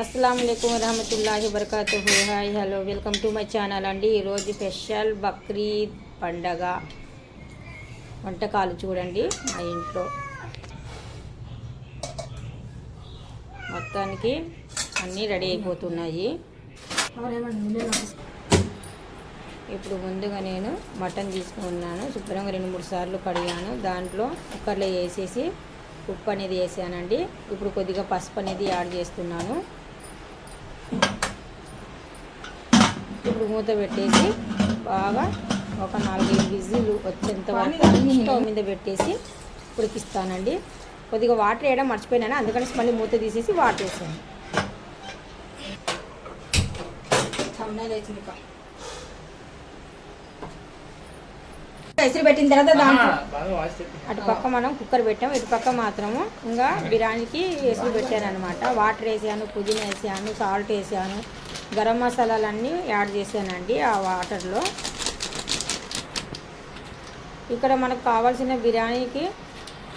అస్సలం వరహమతుల్లాహి వబర్కాతు hi hello welcome to my channel అండి ఈరోజు స్పెషల్ బక్రీద్ పండగ. వంటకాలు చూడండి మా ఇంట్లో. మొత్తానికి అన్నీ రెడీ అయిపోతున్నాయి. ఇప్పుడు ముందుగా నేను మటన్ తీసుకున్నాను శుభ్రంగా రెండు మూడు సార్లు కడిగాను. దాంట్లో కుక్కర్లో వేసేసి ఉప్పు అనేది వేసానండి. ఇప్పుడు కొద్దిగా పసుపు అనేది యాడ్ చేస్తున్నాను. ఇప్పుడు మూత పెట్టేసి బాగా ఒక నాలుగైదు విజిల్లు వచ్చేంత వరకు స్టవ్ మీద పెట్టేసి ఉడికిస్తానండి. కొద్దిగా వాటర్ వేయడం మర్చిపోయినాను? అందుకని మళ్ళీ మూత తీసేసి వాటర్ వేసాను ఎసురు పెట్టిన తర్వాత దాంట్లో అటు పక్క మనం కుక్కర్ పెట్టాం ఇటు పక్క మాత్రము ఇంకా బిర్యానీకి ఎసురు పెట్టాను అనమాట వాటర్ వేసాను పుదీనా వేసాను సాల్ట్ వేసాను గరం మసాలాలన్నీ యాడ్ చేశానండి ఆ వాటర్లో. ఇక్కడ మనకు కావాల్సిన బిర్యానీకి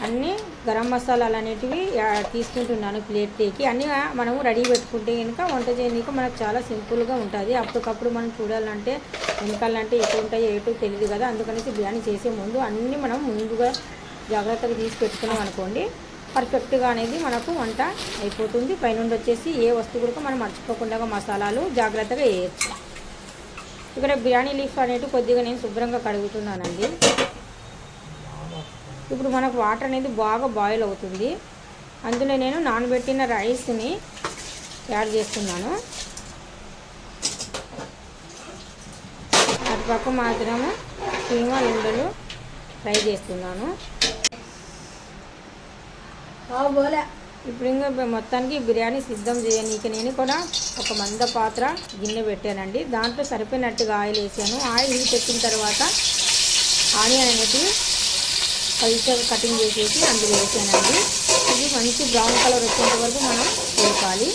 అన్నీ గరం మసాలాలు అనేటివి తీసుకుంటున్నాను తీసుకుంటున్నాను ప్లేట్లోకి అన్నీ మనము రెడీ పెట్టుకుంటే కనుక వంట చేయడానికి మనకు చాలా సింపుల్గా ఉంటుంది. అప్పటికప్పుడు మనం చూడాలంటే వెనకాలంటే ఎటు ఉంటాయో ఏటో తెలియదు కదా. అందుకనేసి బిర్యానీ చేసే ముందు అన్నీ మనం ముందుగా జాగ్రత్తగా తీసి పెట్టుకున్నాం అనుకోండి పర్ఫెక్ట్గా అనేది మనకు వంట అయిపోతుంది. పైనుండి వచ్చేసి ఏ వస్తువు కూడా మనం మర్చిపోకుండా మసాలాలు జాగ్రత్తగా వేయచ్చు. ఇక్కడ బిర్యానీ లీఫ్ అనేవి కొద్దిగా నేను శుభ్రంగా కడుగుతున్నానండి. ఇప్పుడు మనకు వాటర్ అనేది బాగా బాయిల్ అవుతుంది. అందులో నేను నానబెట్టిన రైస్ని యాడ్ చేస్తున్నాను. అటుపక్క మాత్రము కీమా ఉండలు ఫ్రై చేస్తున్నాను. ఇప్పుడు ఇంకా మొత్తానికి బిర్యానీ సిద్ధం చేయనీకి నేను కూడా ఒక మంద పాత్ర గిన్నె పెట్టానండి. దాంట్లో సరిపోయినట్టుగా ఆయిల్ వేసాను. ఆయిల్ హీట్ ఎక్కిన తర్వాత ఆనియన్ అనేది పల్చగా కటింగ్ చేసేసి అందులో వేసానండి. ఇది మంచి బ్రౌన్ కలర్ వచ్చేంత వరకు మనం వేపాలి.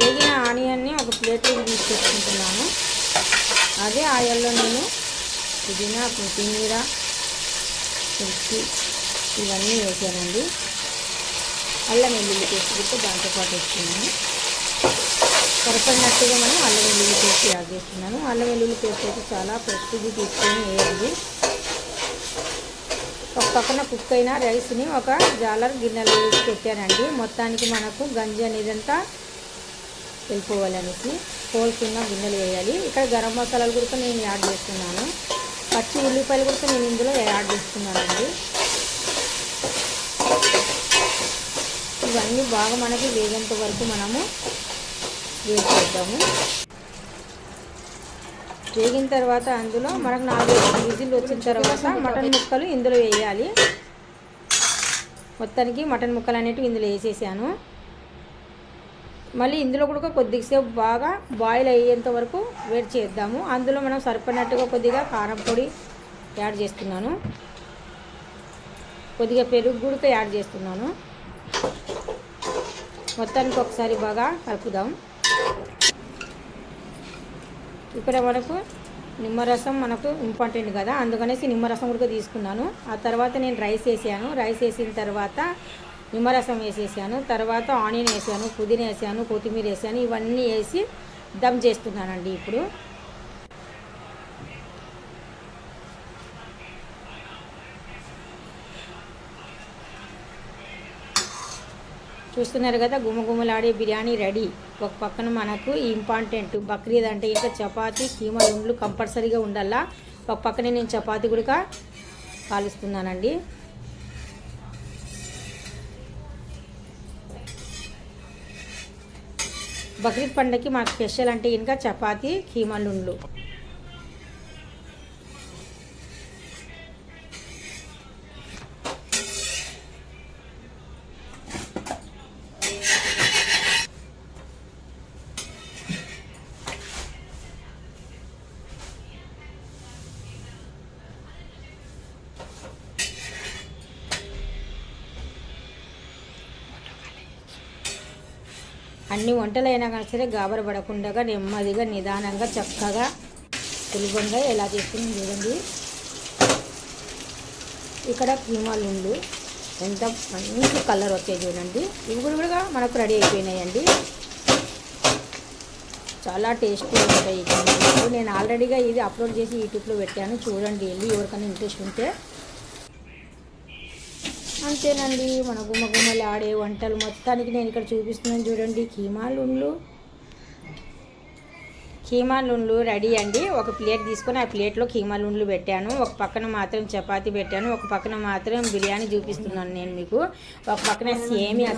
వేగిన ఆనియన్ని ఒక ప్లేట్లోకి తీసుకొచ్చుకుంటున్నాను అదే ఆయిల్లో నేను పుదీనా కొత్తిమీర మిర్చి ఇవన్నీ వేసానండి. అల్లం వెల్లుల్లి పేస్ట్ కూడా దాంతోపాటు వేస్తున్నాను. సరిపడినట్టుగా మనం అల్లం వెల్లుల్లి పేస్ట్ యాడ్ చేస్తున్నాను. అల్లం వెల్లుల్లి పేస్ట్ అయితే చాలా ఫ్రెష్గా తీసుకొని వేయాలి. ఒక పక్కన కుక్ అయిన రైస్ని ఒక జాలర్ గిన్నెలో వేసి పెట్టానండి. మొత్తానికి మనకు గంజి అనేది అంతా వెళ్ళిపోవాలనేసి కోల్చున్న గిన్నెలు వేయాలి. ఇక్కడ గరం మసాలాలు కూడా నేను యాడ్ చేస్తున్నాను. పచ్చి ఉల్లిపాయలు కూడా నేను ఇందులో యాడ్ చేస్తున్నానండి. ఇవన్నీ బాగా మనకి వేగేంత వరకు మనము వేడి చేద్దాము. వేగిన తర్వాత అందులో మనకు నాలుగు విజిల్ వచ్చిన తర్వాత మటన్ ముక్కలు ఇందులో వేయాలి. మొత్తానికి మటన్ ముక్కలు అనేటివి ఇందులో వేసేసాను. మళ్ళీ ఇందులో కూడా కొద్దిసేపు బాగా బాయిల్ అయ్యేంత వరకు వేడి చేద్దాము. అందులో మనం సరిపడినట్టుగా కొద్దిగా కారం పొడి యాడ్ చేస్తున్నాను. కొద్దిగా పెరుగు కూడా యాడ్ చేస్తున్నాను. మొత్తానికి ఒకసారి బాగా కలుపుదాం. ఇక్కడ మనకు నిమ్మరసం మనకు ఇంపార్టెంట్ కదా. అందుకనేసి నిమ్మరసం కూడా తీసుకున్నాను. ఆ తర్వాత నేను రైస్ వేసాను. రైస్ వేసిన తర్వాత నిమ్మరసం వేసేసాను. తర్వాత ఆనియన్ వేసాను పుదీనా వేసాను కొత్తిమీర వేసాను. ఇవన్నీ వేసి దమ్ చేస్తున్నానండి ఇప్పుడు. చూస్తున్నారు కదా గుమగుమలాడే బిర్యానీ రెడీ. ఒక పక్కన మనకు ఇంపార్టెంట్ బక్రీద్ అంటే ఇంకా చపాతీ కీమా ఉండ్లు కంపల్సరీగా ఉండాలా? ఒక పక్కనే నేను చపాతీ కూడా కాలుస్తున్నానండి. బక్రీద్ పండగకి మాకు స్పెషల్ అంటే ఇంకా చపాతి కీమా అన్ని వంటలైనా కానీ సరే గాబర పడకుండా నెమ్మదిగా నిదానంగా చక్కగా సులభంగా ఎలా చేస్తుంది చూడండి. ఇక్కడ క్రీమాలు ఉండు ఎంత మంచి కలర్ వచ్చాయి చూడండి. ఇవి కూడా మనకు రెడీ అయిపోయినాయండి. చాలా టేస్టీగా ఉంటాయి. నేను ఆల్రెడీగా ఇది అప్లోడ్ చేసి యూట్యూబ్లో పెట్టాను. చూడండి వెళ్ళి ఎవరికైనా ఇంట్రెస్ట్ ఉంటే అంతేనండి మన గుమ్మ గుమ్మలు ఆడే వంటలు మొత్తానికి నేను ఇక్కడ చూపిస్తున్నాను చూడండి. కీమాలుండ్లు కీమాలుండ్లు రెడీ అండి. ఒక ప్లేట్ తీసుకొని ఆ ప్లేట్లో కీమాలుండ్లు పెట్టాను. ఒక పక్కన మాత్రం చపాతీ పెట్టాను. ఒక పక్కన మాత్రం బిర్యానీ చూపిస్తున్నాను నేను మీకు. ఒక పక్కన సేమియా